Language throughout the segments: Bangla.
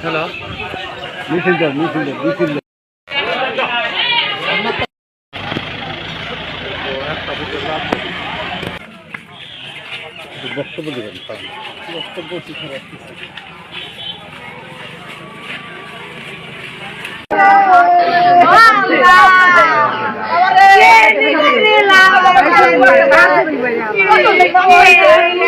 হ্যালো মিছিল মিছিল মিছিল বক্তব্য দেবেন বক্তব্য খারাপ আরে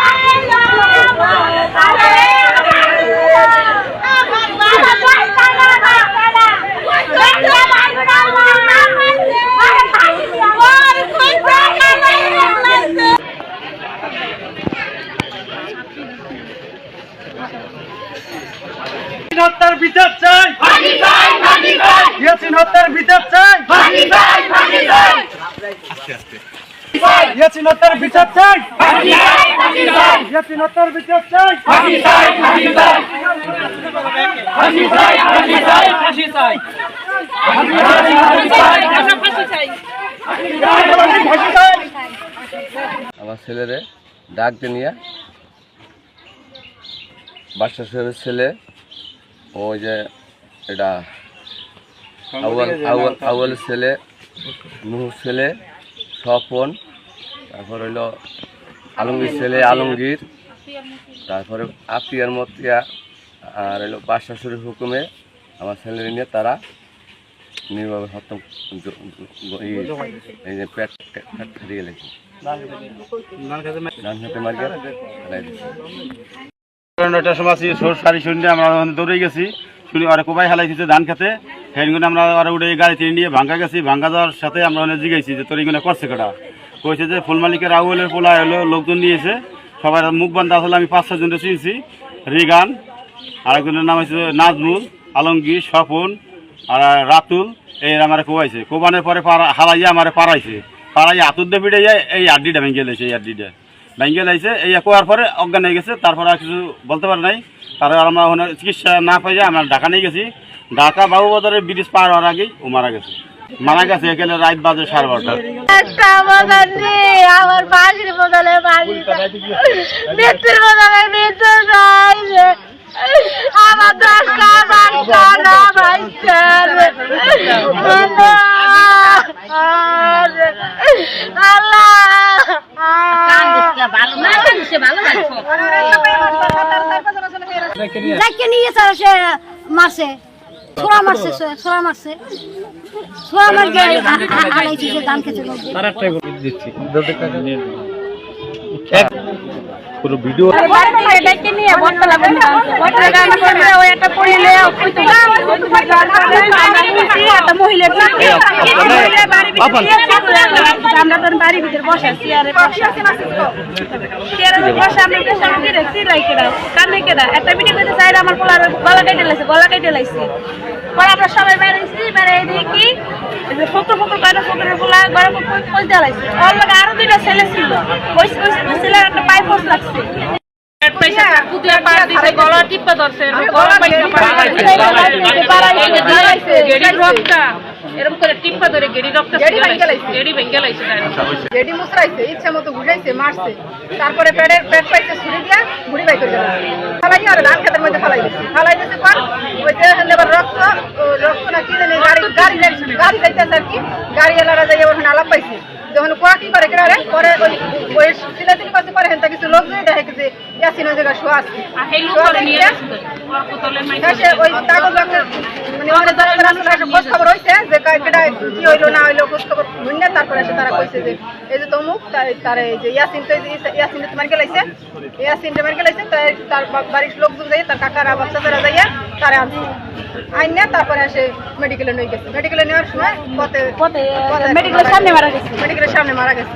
হত্যার বিচার চাই। ইয়াসিন হত্যার বিচার চাই। ইয়াসিন হত্যার বিচার চাই। ইয়াসিন হত্যার বিচার চাই। আমার ছেলেরে ডাক দিয়ে নিয়ে বাদশা সাহেবের ছেলে। ওই যে এটা আউয়াল আউয়াল আউয়ালের ছেলে নুহুর ছেলে স্বপন তারপর হইল আলমগীর ছেলে আলমগীর তারপরে আতিয়ার মতিয়া আর হইল বাদশা শরীফ হুকুমে আমার ছেলে নিয়ে তারা নির্মম হত্যা এই- যে পেট পেট ফাটিয়ে গেলেছে ধান খেতে মারিয়ে নয়টার সময় আছি, সোর সারি শুনে আমরা দৌড়ে গেছি। শুনি ওরা কোপাই হালাইছে ধান খেতে। হেনগুলো আমরা ওরা উঠে গাড়িতে নিয়ে ভাঙ্গা গেছি, ভাঙ্গা যাওয়ার সাথে আমরা ওখানে জিগাইছি যে তোর এগুলো করছে কটা কইছে যে ফুল মালিকের আউলের পোলা হলো লোকজন নিয়েছে। সবাই মুখ বান্ধা আসলে আমি পাঁচ ছজনকে চিনছি। রিগান, আরেকজনের নাম হচ্ছে নাজমুল, আলমগীর, স্বপন, আর রাতুল, এই আমার কোবাইছে কোবানোর পরে পাড়া হালাইয়া আমার পাড়াইছে। পাড়াইয়া হাতুর দিয়ে পিড়ে যায় এই আড্ডিটা ভেঙে লেছে এই আড্ডিটা। ভেঙে লাইছে এই কোয়ার পরে অজ্ঞান হয়ে গেছে, তারপরে আর কিছু বলতে পারে নাই। তার আমরা ওখানে চিকিৎসা না পাইয়া আমরা ঢাকা নিয়ে গেছি। ঢাকা বাবুবাজারের ব্রিজ পার হওয়ার আগেই ও মারা গেছে। মারা গেছে এখানে রাত বাজে সাড়ে বারোটা। আমার বদলে বদলে রে। আমার দশটা বাচ্চা না বাচ্চা রে। আল্লাহ যাকে নিয়ে গেছে আর সে মারছে ছোড়া মারছে ছোড়া মারছে ছোড়া মারকে আড়াইছি ধান খেতে পুরো ভিডিও। আমরা গলা কেটে লাইছে গলা কেটে লাইছে। পরে সবাই বেড়াইছি বেড়াই দেখি ফটো ফটো করে ফটোর পোলা গড়ে কই দেওয়া লাইছে। ওর আরও দুইটা ছেলে ছিল। ওই একটা পাইপ লাগছে এরকম করে ধরে গেড়ি রক্তা গেড়ি ভেঙে লাইছে মুসরাইছে ইচ্ছা মতো ঘুরাইছে মারছে। তারপরে পেটের পেট পাইছে ছুরি দিয়া ঘুরি বাই করে ফালাই আর ধান খেতের মধ্যে ফালাই দিচ্ছে ফালাই দিচ্ছে পর ওই যে রক্ত রক্ত না কি জানি গাড়ি গাড়ি গাড়ি যাইতেছে আর কি। গাড়ি এলারা যাই ওখানে আলাপ পাইছে। যখন কোয়া কি করে কেনারে পরে ওই ওই সিলাতিনি করতে পারে হেনটা কিছু লোক দিয়ে দেখে যে ইয়াসিন ওই জায়গায় শোয়া আছে শোয়া দেখিয়ে হ্যাঁ, সে ওই কাগজ রঙের মানে ওদের দ্বারা তারা আসলে একটা খোঁজ খবর হয়েছে যে কা- কি হইল না হইল খোঁজ খবর শুনে তারপরে এসে তারা কইছে যে এই যে তমুক তার- এই যে ইয়াসিন তো ইয়াসিন তোমার গেলাইছে ইয়াসিন তোমার গেলাইছে তার বাড়ির লোকজন যাই তার কাকারা যাইয়া তারা আনছে। আইন তারপরে এসে মেডিকেলে নিয়ে গেছে। মেডিকেলে নেওয়ার সময় পথে পথে মেডিকেলের সামনে মারা গেছে। মেডিকেলের সামনে মারা গেছে।